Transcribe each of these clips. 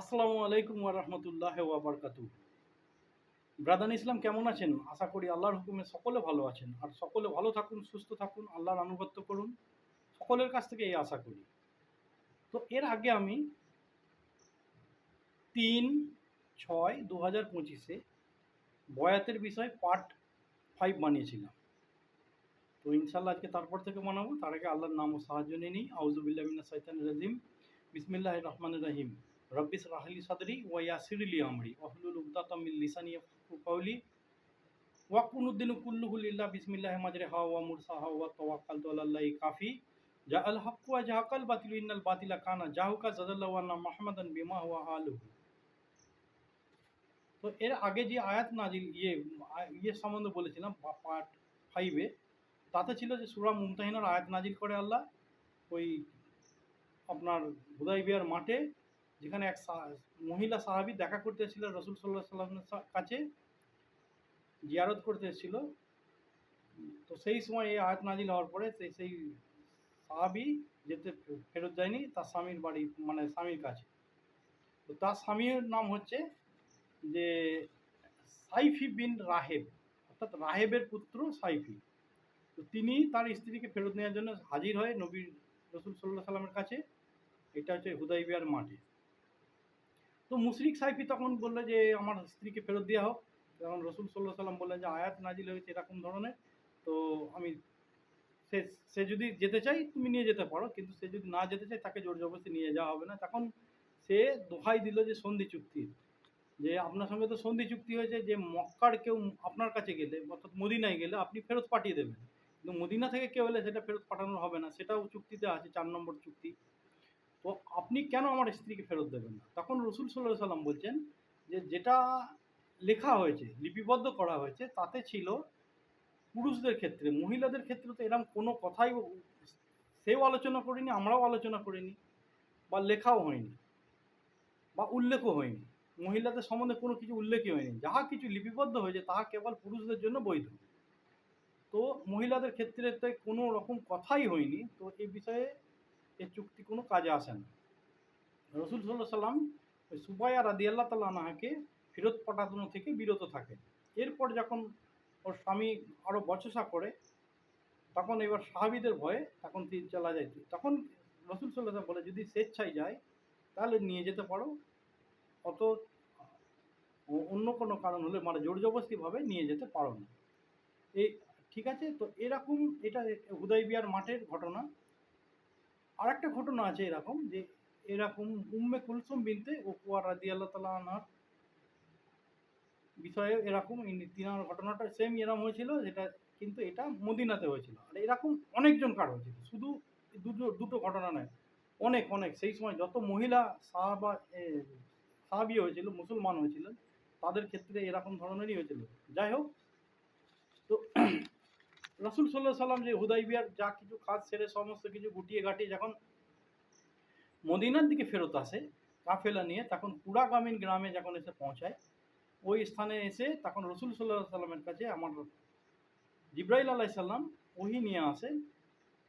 আসসালামু আলাইকুম রাহমাতুল্লাহ ওয়া বারাকাতু ব্রাদান ইসলাম, কেমন আছেন? আশা করি আল্লাহর হুকুমে সকলে ভালো আছেন। আর সকলে ভালো থাকুন, সুস্থ থাকুন, আল্লাহর আনুগত্য করুন। সকলের কাছ থেকে এই আশা করি। তো এর আগে আমি তিন ছয় দু হাজার পঁচিশে বয়াতের বিষয় পার্ট ফাইভ বানিয়েছিলাম। তো ইনশাল্লাহ আজকে তারপর থেকে বানাবো। তার আগে আল্লাহর নাম ও সাহায্য নিয়ে নিই। আউজুবিল্লাহ মিনা সাইতান রাজিম। বিসমিল্লাহ রহমান রহিম। রব্বিস রাহলি সাদরি ওয়া ইয়াসিরলি আমরি। ওয়াহলুল উকদাতাম মিন লিসানি ইয়াফকাহু কাওলি। ওয়া কুনুদ্দিন কুল্লুহু লিল্লাহ বিসমিল্লাহি মাজরিহা ওয়া মুরসাহা ওয়া তাওয়াক্কালতু আলাল্লাহি কাফি। জাআল হাক্কু ওয়া জাহাকাল বাতিলু ইন্নাল বাতিলা কানা জাহুকা জাযাল্লাহু আন্না মুহাম্মাদান বিমা হুয়া আলুহু তো এর আগে যে আয়াত নাজিল ইয়ে ইয়ে সম্বন্ধে বলেছিলাম পার্ট ফাইভে তাতে ছিল যে সুরা মুমতাহিনার আয়াত নাজিল করে আল্লাহ। ওই আপনার হুদাইবিয়ার মাঠে যেখানে এক মহিলা সাহাবী দেখা করতে এসেছিল রসুল সাল্লাহ সাল্লামের কাছে, জিয়ারত করতে এসেছিল। তো সেই সময় এই আয়াত নাজিল হওয়ার পরে সেই সেই সাহাবী যেতে ফেরত যায়নি, তার স্বামীর বাড়ি মানে স্বামীর কাছে। তো তার স্বামীর নাম হচ্ছে যে সাইফি বিন রাহেব, অর্থাৎ রাহেবের পুত্র সাইফি। তো তিনি তার স্ত্রীকে ফেরত নেওয়ার জন্য হাজির হয় নবী রসুল সাল্লাহ সাল্লামের কাছে, এটা হচ্ছে হুদাইবিয়ার মাঠে। তো মুশরিক সাইফি তখন বলল যে, আমার স্ত্রীকে ফেরত দেওয়া হোক। তখন রসুল সাল্লাহ সাল্লাম বললেন যে, আয়াত নাজিল হয়েছে এরকম ধরনের। তো আমি সে সে যদি যেতে চাই, তুমি নিয়ে যেতে পারো। কিন্তু সে যদি না যেতে চায়, তাকে জোর জবরদস্তি নিয়ে যাওয়া হবে না। তখন সে দোহাই দিল যে, সন্ধি চুক্তির। যে, আপনার সঙ্গে তো সন্ধি চুক্তি হয়েছে যে, মক্কার কেউ আপনার কাছে গেলে, অর্থাৎ মদিনায় গেলে আপনি ফেরত পাঠিয়ে দেবেন। কিন্তু মদিনা থেকে কেউ এলে সেটা ফেরত পাঠানো হবে না। সেটাও চুক্তিতে আছে, চার নম্বর চুক্তি। তো আপনি কেন আমার স্ত্রীকে ফেরত দেবেন না? তখন রসুল সাল্লাহ সাল্লাম বলছেন যে যেটা লেখা হয়েছে, লিপিবদ্ধ করা হয়েছে, তাতে ছিল পুরুষদের ক্ষেত্রে, মহিলাদের ক্ষেত্রে তো এরকম কোনো কথাই সেও আলোচনা করিনি, আমরাও আলোচনা করিনি, বা লেখাও হয়নি, বা উল্লেখও হয়নি। মহিলাদের সম্বন্ধে কোনো কিছু উল্লেখই হয়নি। যাহা কিছু লিপিবদ্ধ হয়েছে, তাহা কেবল পুরুষদের জন্য বৈধ। তো মহিলাদের ক্ষেত্রে তো কোনো রকম কথাই হয়নি। তো এই বিষয়ে এই চুক্তি কোনো কাজে আসে না। রসুল সাল্লাহ সাল্লাম ওই সুবাইয়া রাদি আল্লাহ তাল্লাহ আনাহাকে ফেরত পাঠানো থেকে বিরত থাকে। এরপর যখন ওর স্বামী আরও বচসা করে, তখন এবার সাহাবিদের ভয়ে তখন তিনি চলা যায়। তখন রসুল সাল্লাহ বলে, যদি স্বেচ্ছায় যায়, তাহলে নিয়ে যেতে পারো। অত অন্য কোনো কারণ হলে মানে জোর জবরদস্তিভাবে নিয়ে যেতে পারো না। এই ঠিক আছে? তো এরকম এটা হুদাইবিয়ার মাঠের ঘটনা। আর একটা ঘটনা আছে এরকম, যে এরকম উম্মে কুলসুম বিনতে ওকুয়া রাদি আল্লাহ তালা আনহার বিষয়ে এরকম তিনার ঘটনাটা সেম এরকম হয়েছিল, যেটা কিন্তু এটা মদিনাতে হয়েছিল। আর এরকম অনেকজন কার হয়েছিল, শুধু দুটো দুটো ঘটনা নয়, অনেক অনেক। সেই সময় যত মহিলা সাহাবা সাহাবি হয়েছিল, মুসলমান হয়েছিলেন তাদের ক্ষেত্রে এরকম ধরনেরই হয়েছিল। যাই হোক, তো রসুল সাল্লাহ সাল্লাম যে হুদাইবিয়ার যা কিছু কাজ সেরে সমস্ত কিছু গুটিয়ে গাটিয়ে যখন মদিনার দিকে ফেরত আসে কাফেলা নিয়ে, তখন কুড়াগামীন গ্রামে যখন এসে পৌঁছায়, ওই স্থানে এসে তখন রসুল সাল্লাহ সাল্লামের কাছে আমার জিব্রাইল আলাহ সাল্লাম ওহি নিয়ে আসে।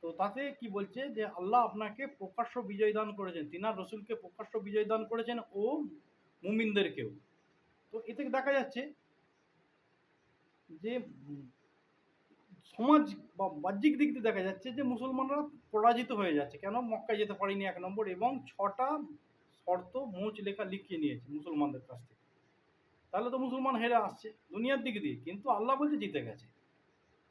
তো তাতে কি বলছে যে, আল্লাহ আপনাকে প্রকাশ্য বিজয় দান করেছেন। তিনার রসুলকে প্রকাশ্য বিজয় দান করেছেন ও মুমিনদেরকেও। তো এতে দেখা যাচ্ছে যে সমাজ বা বাহ্যিক দিক দিয়ে দেখা যাচ্ছে যে মুসলমানরা পরাজিত হয়ে যাচ্ছে। কেন? মক্কায় যেতে পারেনি এক নম্বর এবং ছটা শর্ত মোচ লেখা লিখিয়ে নিয়েছে মুসলমানদের কাছ থেকে। তাহলে তো মুসলমান হেরে আসছে দুনিয়ার দিক দিয়ে। কিন্তু আল্লাহ বলছে জিতে গেছে।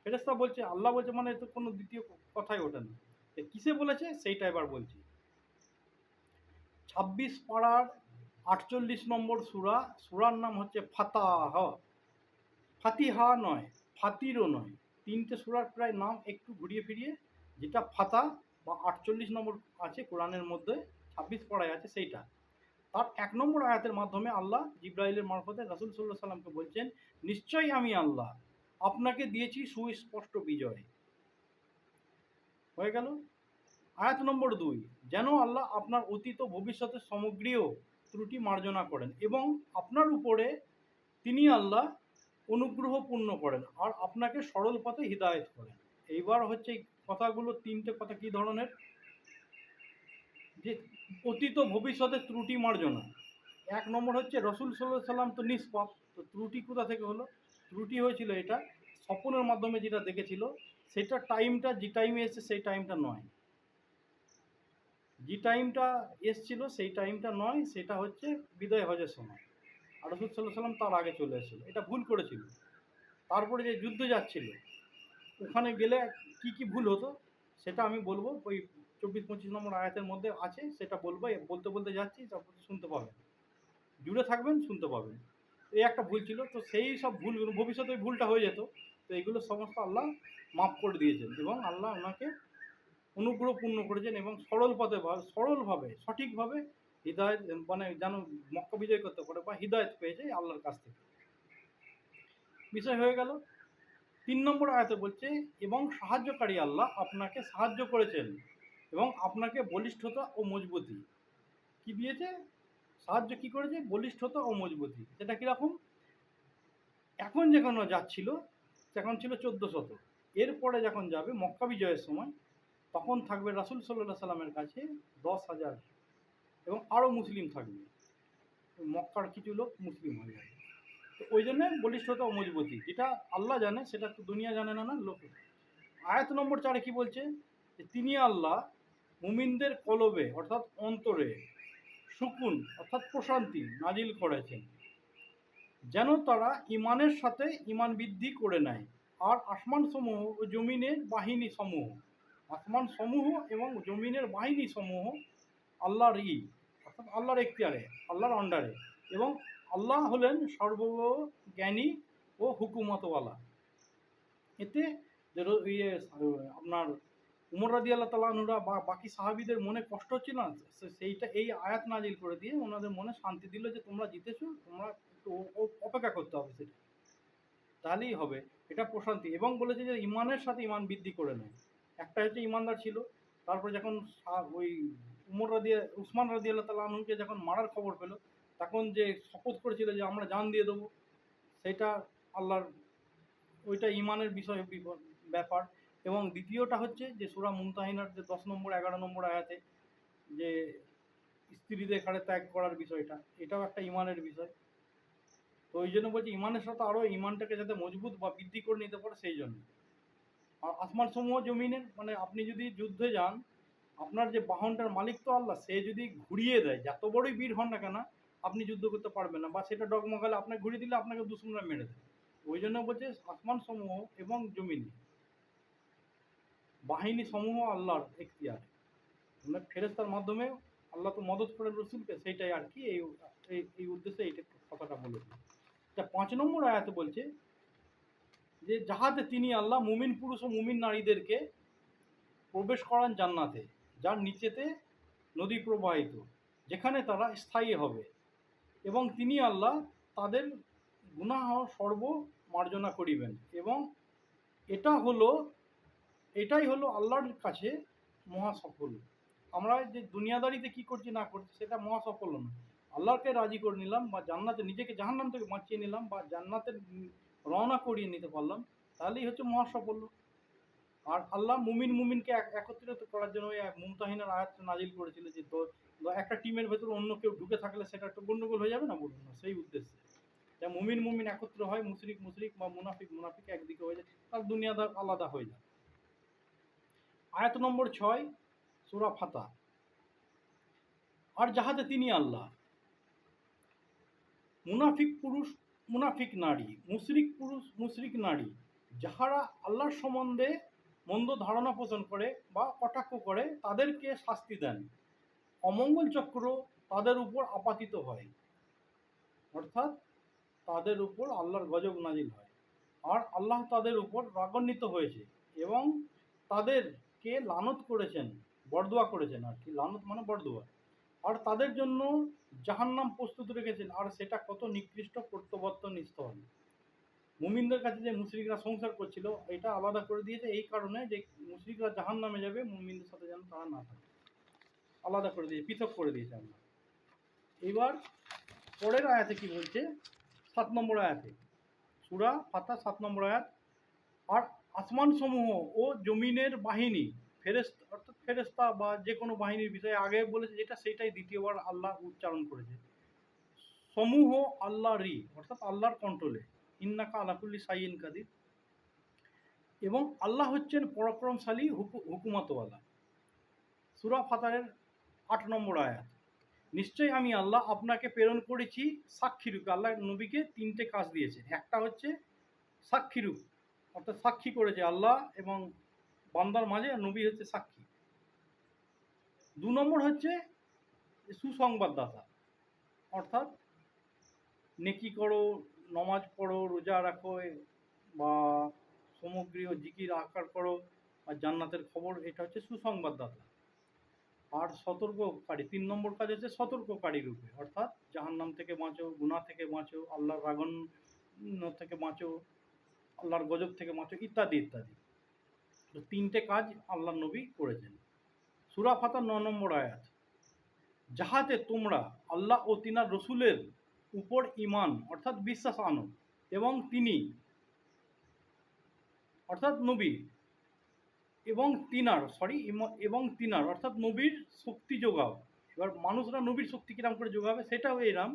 ফেরেস্তা বলছে, আল্লাহ বলছে মানে তো কোনো দ্বিতীয় কথাই ওঠে না। কিসে বলেছে? সেইটা এবার বলছি। ছাব্বিশ পাড়ার আটচল্লিশ নম্বর সুরা, সুরার নাম হচ্ছে ফাতাহ। ফাতিহা নয়, ফাতিরও নয়। তিনটে সুরার প্রায় নাম একটু ঘুরিয়ে ফিরিয়ে, যেটা ফাতা বা আটচল্লিশ নম্বর আছে কোরআনের মধ্যে, ছাব্বিশ পড়ায় আছে সেইটা। তার এক নম্বর আয়াতের মাধ্যমে আল্লাহ জিব্রাইলের মারফতে রাসুল সাল্লাহ সাল্লামকে বলছেন, নিশ্চয়ই আমি আল্লাহ, আপনাকে দিয়েছি সুস্পষ্ট বিজয়। হয়ে গেল। আয়াত নম্বর দুই, যেন আল্লাহ আপনার অতীত ভবিষ্যতের সামগ্রীও ত্রুটি মার্জনা করেন এবং আপনার উপরে তিনি আল্লাহ অনুগ্রহ পূর্ণ করেন আর আপনাকে সরল পথে হিদায়ত করেন। এইবার হচ্ছে এই কথাগুলো, তিনটে কথা কি ধরনের? যে অতীত ভবিষ্যতে ত্রুটি মার্জনা। এক নম্বর হচ্ছে রসুল সাল্লাহ সাল্লাম তো নিষ্পাপ, তো ত্রুটি কোথা থেকে হলো? ত্রুটি হয়েছিল এটা স্বপ্নের মাধ্যমে যেটা দেখেছিল, সেটা টাইমটা যে টাইমে এসছে সেই টাইমটা নয়। যে টাইমটা এসছিল সেই টাইমটা নয়, সেটা হচ্ছে বিদায় হজের সময়। আর রসুল সাল্লাহ সাল্লাম তার আগে চলে এসেছিল। এটা ভুল করেছিল। তারপরে যে যুদ্ধ যাচ্ছিল, ওখানে গেলে কি কি ভুল হতো, সেটা আমি বলব। ওই চব্বিশ পঁচিশ নম্বর আয়াতের মধ্যে আছে, সেটা বলব। বলতে বলতে যাচ্ছি, তারপর শুনতে পাবেন। জুড়ে থাকবেন, শুনতে পাবেন। এই একটা ভুল ছিল। তো সেই সব ভুলগুলো ভবিষ্যতে ভুলটা হয়ে যেত। তো এইগুলো সমস্ত আল্লাহ মাফ করে দিয়েছেন এবং আল্লাহ ওনাকে অনুগ্রহ পূর্ণ করেছেন এবং সরল পথে সরলভাবে, সঠিকভাবে হৃদায়ত মানে যেন মক্কা বিজয় করতে পারে বা হৃদায়ত পেয়েছে আল্লাহর কাছ থেকে। বিষয় হয়ে গেল, তিন নম্বর আয়াতে বলছে, এবং সাহায্যকারী আল্লাহ আপনাকে সাহায্য করেছেন এবং আপনাকে বলিষ্ঠতা ও মজবুতি। কি দিয়েছে? সাহায্য কি করেছে? বলিষ্ঠতা ও মজবুতি। সেটা কীরকম? এখন যেখানে যাচ্ছিল, তখন ছিল চোদ্দ শত। এরপরে যখন যাবে মক্কা বিজয়ের সময়, তখন থাকবে রাসুল সাল্লাহ সাল্লামের কাছে দশ হাজার এবং আরও মুসলিম থাকবে। মক্কার কিছু লোক মুসলিম হয়ে যাবে। তো ওই জন্য বলিষ্ঠতা ও মজবুতি। যেটা আল্লাহ জানে, সেটা তো দুনিয়া জানে না না? লোক। আয়াত নম্বর চারে কি বলছে? যে তিনি আল্লাহ মুমিনদের কলবে, অর্থাৎ অন্তরে, সুকুন, অর্থাৎ প্রশান্তি নাজিল করেছেন। যেন তারা ইমানের সাথে ইমান বৃদ্ধি করে নেয়। আর আসমান সমূহ ও জমিনের বাহিনী সমূহ, আসমান সমূহ এবং জমিনের বাহিনী সমূহ আল্লাহর ই, অর্থাৎ আল্লাহর এখতিয়ারে, আল্লাহর আন্ডারে এবং আল্লাহ হলেন সর্বজ্ঞানী ও হুকুমতওয়ালা। এতে ইয়ে আপনার উমর রাদি আল্লাহ তালানুরা বা বাকি সাহাবিদের মনে কষ্ট হচ্ছিল না? সেইটা, এই আয়াত নাজিল করে দিয়ে ওনাদের মনে শান্তি দিল যে তোমরা জিতেছো, তোমরা একটু অপেক্ষা করতে হবে সেটা। তাহলেই হবে, এটা প্রশান্তি। এবং বলেছে যে ইমানের সাথে ইমান বৃদ্ধি করে নেয়। একটা হচ্ছে ইমানদার ছিল। তারপরে যখন ওই উমর রাদিয়া, উসমান রাদি আল্লাহ তালাহুকে যখন মারার খবর পেল, তখন যে শপথ করেছিল যে আমরা জান দিয়ে দেবো, সেটা আল্লাহর, ওইটা ইমানের বিষয় ব্যাপার। এবং দ্বিতীয়টা হচ্ছে যে সুরা মুমতাহিনার যে দশ নম্বর, এগারো নম্বর আয়াতে যে স্ত্রীদের ঘাড়ে ত্যাগ করার বিষয়টা, এটাও একটা ইমানের বিষয়। তো ওই জন্য বলছি ইমানের সাথে আরও ইমানটাকে যাতে মজবুত বা বৃদ্ধি করে নিতে পারে, সেই জন্য। আর আসমান সমূহ জমিনের মানে আপনি যদি যুদ্ধে যান আপনার যে বাহনটার মালিক তো আল্লাহ, সে যদি ঘুরিয়ে দেয়, যত বড়ই বীর হন না কেন, আপনি যুদ্ধ করতে পারবেন না বা সেটা ডগমগালে আপনাকে ঘুরিয়ে দিলে আপনাকে দুশ্মনরা মেরে দেয় ওই জন্য বলছে আসমান সমূহ এবং জমিনে। বাহিনী সমূহ আল্লাহর এখতিয়ার। মানে ফেরেস্তার মাধ্যমে আল্লাহ তো মদত করেন রসুলকে, সেইটাই আর কি, এই, এই- উদ্দেশ্যে এইটা কথাটা বলেছে তা পাঁচ নম্বর আয়াতে বলছে যে, যাহাতে তিনি আল্লাহ মুমিন পুরুষ ও মুমিন নারীদেরকে প্রবেশ করান জান্নাতে যার নিচেতে নদী প্রবাহিত, যেখানে তারা স্থায়ী হবে। এবং তিনি আল্লাহ তাদের গুনাহ সর্ব মার্জনা করিবেন। এবং এটা হলো, এটাই হলো আল্লাহর কাছে মহা সফল আমরা যে দুনিয়াদারিতে কি করছি, না করছি, সেটা মহা সফল না আল্লাহকে রাজি করে নিলাম বা জান্নাতে নিজেকে জাহান্নাম থেকে বাঁচিয়ে নিলাম বা জান্নাতের রওনা করিয়ে নিতে পারলাম, তাহলেই হচ্ছে মহা সাফল্য আর আল্লাহ মুমিন মুমিনকে একত্রিত করার জন্য মুমতাহিনের আয়াত নাজিল করেছিল যে একটা টিমের ভেতর অন্য কেউ ঢুকে থাকলে সেটা একটা গন্ডগোল হয়ে যাবে না বলুন না? সেই উদ্দেশ্যে। যা মুমিন মুমিন একত্র হয়, মুশরিক মুশরিক বা মুনাফিক মুনাফিক একদিকে হয়ে যায়, তার দুনিয়াদার আলাদা হয়ে যায়। আয়াত নম্বর ছয়, সুরা ফাতা। আর যাহাতে তিনি আল্লাহ। মুনাফিক পুরুষ, মুনাফিক নারী, মুশরিক পুরুষ, মুশরিক নারী, যাহারা আল্লাহর সম্বন্ধে মন্দ ধারণা পোষণ করে বা কটাক্ষ করে, তাদেরকে শাস্তি দেন। অমঙ্গল চক্র তাদের উপর আপাতিত হয়। অর্থাৎ তাদের উপর আল্লাহর গজব নাজিল হয়। আর আল্লাহ তাদের উপর রাগান্বিত হয়েছে এবং তাদেরকে লানত করেছেন, বরদোয়া করেছেন আর কি। লানত মানে বরদোয়া। আর তাদের জন্য জাহান্নাম প্রস্তুত রেখেছেন। আর সেটা কত নিকৃষ্ট প্রত্যাবর্তন স্থল। মুমিনদের কাছে যে মুশরিকরা সংসার করছিল, এটা আলাদা করে দিয়েছে এই কারণে যে মুশরিকরা জাহান নামে যাবে, মুমিনদের সাথে যেন তারা না থাকে। আলাদা করে দিয়েছে, পৃথক করে দিয়েছে আল্লাহ। এবার পরের আয়াতে কি বলছে? সাত নম্বর আয়াতে। সুরা ফাতা সাত নম্বর আয়াত। আর আসমান সমূহ ও জমিনের বাহিনী ফেরেস্তা অর্থাৎ ফেরেস্তা বা যে কোনো বাহিনীর বিষয়ে আগে বলেছে যেটা সেটাই দ্বিতীয়বার আল্লাহ উচ্চারণ করেছে। সমূহ আল্লাহ রি অর্থাৎ আল্লাহর কন্ট্রোলে ইন্নাকা আলাকুল্লি সাইন কাদির। এবং আল্লাহ হচ্ছেন পরাক্রমশালী, হুকু- হুকুমতওয়ালা। সুরা ফাতারের আট নম্বর আয়াত। নিশ্চয়ই আমি আল্লাহ আপনাকে প্রেরণ করেছি সাক্ষী রূপে। আল্লাহ নবীকে তিনটে কাজ দিয়েছে একটা হচ্ছে সাক্ষী রূপ, অর্থাৎ সাক্ষী করেছে আল্লাহ এবং বান্দার মাঝে নবী হচ্ছে সাক্ষী। দু নম্বর হচ্ছে সুসংবাদদাতা, অর্থাৎ নেকি করো নমাজ পড়ো, রোজা রাখো বা সমগ্রীয় জিকির আকার করো আর জান্নাতের খবর, এটা হচ্ছে সুসংবাদদাতা আর সতর্ককারী, তিন নম্বর কাজ হচ্ছে সতর্ককারী রূপে, অর্থাৎ জাহান্নাম থেকে বাঁচো, গুনাহ থেকে বাঁচো, আল্লাহর রাগন থেকে বাঁচো, আল্লাহর গজব থেকে বাঁচো, ইত্যাদি ইত্যাদি। তো তিনটে কাজ আল্লাহ নবী করেছেন। সুরা ফাতার ন নম্বর আয়াত, যাহাতে তোমরা আল্লাহ ও তিনার রসুলের উপর ইমান অর্থাৎ বিশ্বাস আনো এবং তিনি, অর্থাৎ নবী এবং তিনার সরি এবং তিনার, অর্থাৎ নবীর শক্তি যোগাও। এবার মানুষরা নবীর শক্তি কিরাম করে যোগাবে, সেটাও এরাম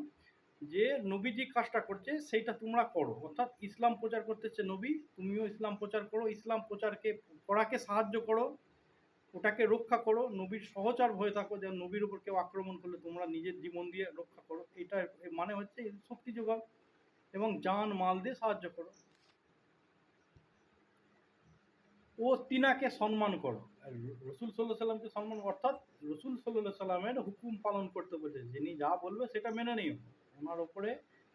যে নবী যে কাজটা করছে, সেইটা তোমরা করো। অর্থাৎ ইসলাম প্রচার করতেছে নবী, তুমিও ইসলাম প্রচার করো। ইসলাম প্রচারকে, করাকে সাহায্য করো। ওটাকে রক্ষা করো, নবীর সহচার হয়ে থাকো যে নবীর উপর কেউ আক্রমণ করলে তোমরা নিজের জীবন দিয়ে রক্ষা করো। এটা মানে হচ্ছে শক্তি যোগাও এবং যান মাল দিয়ে সাহায্য করো। ও তিনাকে সম্মান করো। রসুল সাল্লাহ সাল্লামকে সম্মান, অর্থাৎ রসুল সাল্লাহ সাল্লামের হুকুম পালন করতে বলছে, যিনি যা বলবে সেটা মেনে নিও। ওনার ওপরে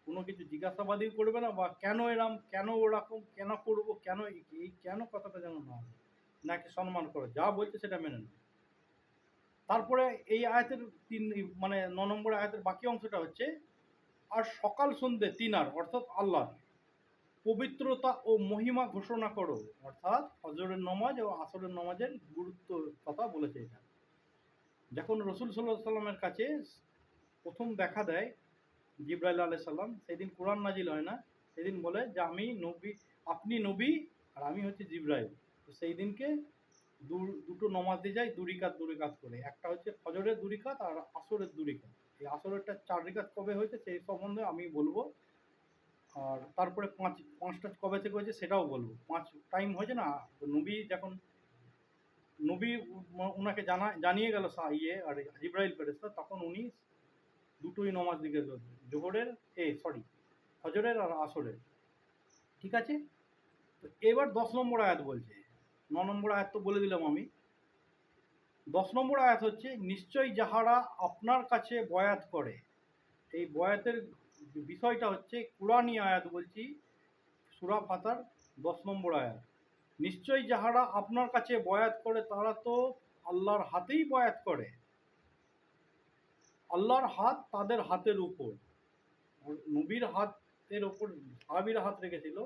কোনো কিছু জিজ্ঞাসাবাদী করবে না বা কেন এরম, কেন ওরকম, কেন করব, কেন এই কেন কথাটা যেন না হয়। নাকি সম্মান করো, যা বলছে সেটা মেনে নাও। তারপরে এই আয়াতের তিন মানে ন নম্বর আয়াতের বাকি অংশটা হচ্ছে, আর সকাল সন্ধ্যে তিনার অর্থাৎ আল্লাহ, পবিত্রতা ও মহিমা ঘোষণা করো। অর্থাৎ হজরের নমাজ ও আসরের নমাজের গুরুত্ব কথা বলেছে এটা। যখন রসুল সাল্লাহ সাল্লামের কাছে প্রথম দেখা দেয় জিব্রাইল আলাই সাল্লাম সেদিন কোরআন নাজিল হয় না, সেদিন বলে যে, আমি নবী, আপনি নবী আর আমি হচ্ছে জিব্রাইল। তো সেই দিনকে দুটো নমাজ দিয়ে যায় দু রিকাত দু রিকাত করে। একটা হচ্ছে ফজরের দু রিকাত আর আসরের দু রিকাত এই আসরেরটা চার রিকাত কবে হয়েছে সেই সম্বন্ধে আমি বলব। আর তারপরে পাঁচ, পাঁচটা কবে থেকে হয়েছে সেটাও বলব। পাঁচ টাইম হয়েছে না, নবী যখন, নবী ওনাকে জানা, জানিয়ে গেল ইয়ে আর জিব্রাইল ফেরেস্তা তখন উনি দুটোই নমাজ দিকে জোহরের, এ সরি ফজরের আর আসরের। ঠিক আছে? তো এবার দশ নম্বর আয়াত বলছে। ন নম্বর আয়াত তো বলে দিলাম আমি। দশ নম্বর আয়াত হচ্ছে নিশ্চয় যাহারা আপনার কাছে বয়াত করে, এই বয়াতের বিষয়টা হচ্ছে কোরআনী আয়াত বলছি, সুরা ফাতার দশ নম্বর আয়াত। নিশ্চয়ই যাহারা আপনার কাছে বয়াত করে, তারা তো আল্লাহর হাতেই বয়াত করে। আল্লাহর হাত তাদের হাতের উপর। নবীর হাতের ওপর সাহাবির হাত রেখেছিল,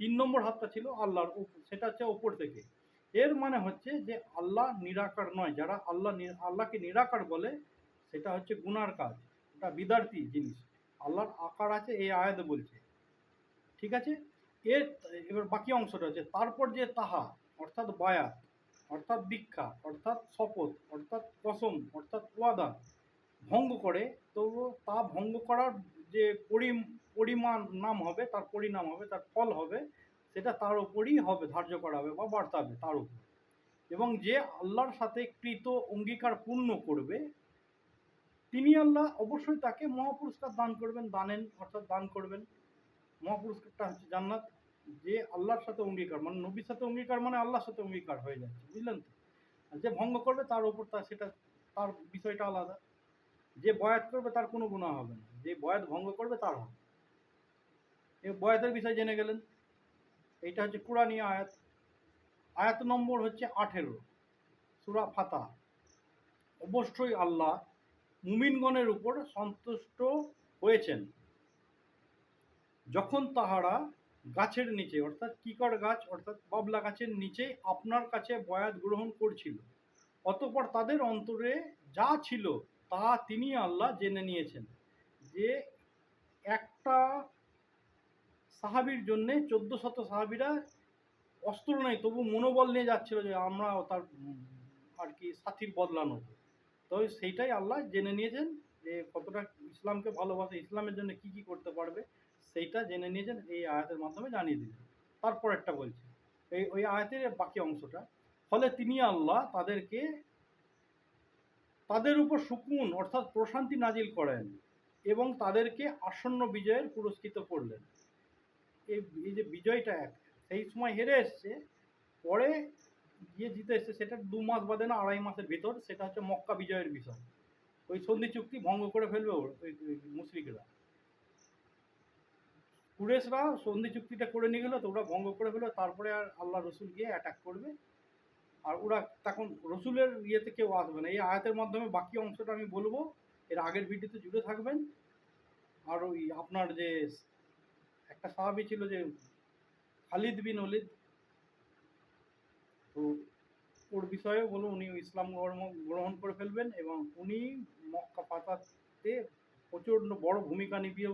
তিন নম্বর হাতটা ছিল আল্লাহর, সেটা হচ্ছে ওপর থেকে। এর মানে হচ্ছে যে আল্লাহ নিরাকার নয়, যারা আল্লাহ আল্লাহকে নিরাকার বলে, সেটা হচ্ছে গুনার কাজ, এটা বিদার্থী জিনিস। আল্লাহর আকার আছে, এই আয়াত বলছে। ঠিক আছে? এর, এবার বাকি অংশটা হচ্ছে, তারপর যে তাহা, অর্থাৎ বায়া, অর্থাৎ দীক্ষা অর্থাৎ শপথ, অর্থাৎ কসম, অর্থাৎ ওয়াদা, ভঙ্গ করে, তো তা ভঙ্গ করার যে পরি পরিমাণ নাম হবে, তার পরিণাম হবে, তার ফল হবে সেটা তার উপরই হবে, ধার্য করা হবে বা বার্তাবে তার উপর এবং যে আল্লাহর সাথে কৃত অঙ্গীকার পূর্ণ করবে, তিনি আল্লাহ অবশ্যই তাকে মহাপুরস্কার দান করবেন, দানেন, অর্থাৎ দান করবেন। মহাপুরস্কারটা হচ্ছে জান্নাত। যে আল্লাহর সাথে অঙ্গীকার মানে নবীর সাথে অঙ্গীকার মানে আল্লাহর সাথে অঙ্গীকার হয়ে যাচ্ছে, বুঝলেন তো? যে ভঙ্গ করবে তার উপর তার সেটা তার বিষয়টা আলাদা। যে বয়াত করবে তার কোনো গুণা হবে না। যে বয়াত ভঙ্গ করবে তার হবে এই বয়াতের বিষয় জেনে গেলেন? এইটা হচ্ছে কোরআনী আয়াত। আয়াত নম্বর হচ্ছে আঠেরো, সুরা ফাতা অবশ্যই আল্লাহ মুমিনগণের উপর সন্তুষ্ট হয়েছেন। যখন তাহারা গাছের নিচে, অর্থাৎ কিকর গাছ, অর্থাৎ বাবলা গাছের নিচে আপনার কাছে বয়াত গ্রহণ করছিল, অতপর তাদের অন্তরে যা ছিল তা তিনি আল্লাহ জেনে নিয়েছেন যে একটা সাহাবির জন্যে চোদ্দ শত সাহাবিরা অস্ত্র নেই তবু মনোবল নিয়ে যাচ্ছিল যে আমরা তার আর কি সাথীর বদলা নেব। তো সেইটাই আল্লাহ জেনে নিয়েছেন যে কতটা ইসলামকে ভালোবাসে, ইসলামের জন্য কি কি করতে পারবে, সেইটা জেনে নিয়েছেন, এই আয়াতের মাধ্যমে জানিয়ে দিলেন। তারপর একটা বলছে, এই, ওই আয়াতের বাকি অংশটা, ফলে তিনি আল্লাহ তাদেরকে তাদের উপর সুকুন অর্থাৎ প্রশান্তি নাজিল করেন এবং তাদেরকে আসন্ন বিজয়ের পুরস্কৃত করলেন। এই যে বিজয়টা এক, সেই সময় হেরে এসছে, পরে গিয়ে জিতে এসছে, সেটা দু মাস বাদে না, আড়াই মাসের ভিতর, সেটা হচ্ছে মক্কা বিজয়ের বিষয়। ওই সন্ধি চুক্তি ভঙ্গ করে ফেলবে ওর, ওই মুশরিকরা। কুরেশরা সন্ধি চুক্তিটা করে নিয়ে গেলো, তো ওরা ভঙ্গ করে ফেলবে তারপরে আর আল্লাহ রসুল গিয়ে অ্যাটাক করবে। আর ওরা তখন রসুলের ইয়েতে কেউ আসবে না। এই আয়াতের মাধ্যমে বাকি অংশটা আমি বলব, এর আগের ভিডিওতে জুড়ে থাকবেন। আর ওই আপনার যে একটা সাহাবি ছিল যে খালিদ বিন ওলিদ। তো ওর বিষয়েও বলো, উনি ইসলাম ধর্ম গ্রহণ করে ফেলবেন এবং উনি মক্কা পাতাতে প্রচণ্ড বড় ভূমিকা নিভিয়ে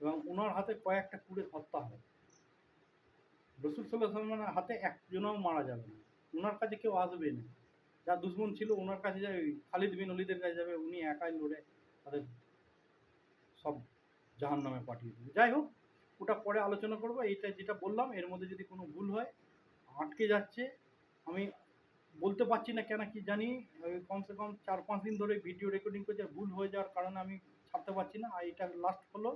এবং ওনার হাতে কয়েকটা কুড়ে হত্যা হয়। রসুল সাল্লাহ সাল্লামের হাতে একজনও মারা যাবে না। ওনার কাছে কেউ আসবে না। যা দুশ্মন ছিল ওনার কাছে যাবে খালিদ বিন অলিদের কাছে যাবে, উনি একাই লড়ে তাদের সব জাহান নামে পাঠিয়ে দেবে। যাই হোক ওটা পরে আলোচনা করব, এইটা যেটা বললাম, এর মধ্যে যদি কোনো ভুল হয়, আটকে যাচ্ছে। আমি বলতে পারছি না কেন কি জানি কমসে কম চার পাঁচ দিন ধরে ভিডিও রেকর্ডিং করছে ভুল হয়ে যাওয়ার কারণে আমি ছাড়তে পারছি না। আর এটা লাস্ট হলো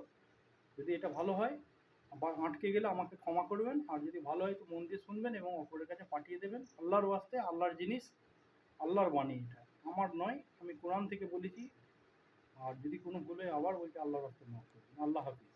যদি এটা ভালো হয়, বা আটকে গেলে আমাকে ক্ষমা করবেন, আর যদি ভালো হয় তো মন দিয়ে শুনবেন এবং অপরের কাছে পাঠিয়ে দেবেন। আল্লাহর ওয়াস্তে, আল্লাহর জিনিস, আল্লাহর বাণী এটা। আমার নয়, আমি কোরআন থেকে বলেছি, আর যদি কোনো ভুলে আবার বলছি আল্লাহর ওয়াস্তে মাফ করবেন। আল্লাহ হাফিজ।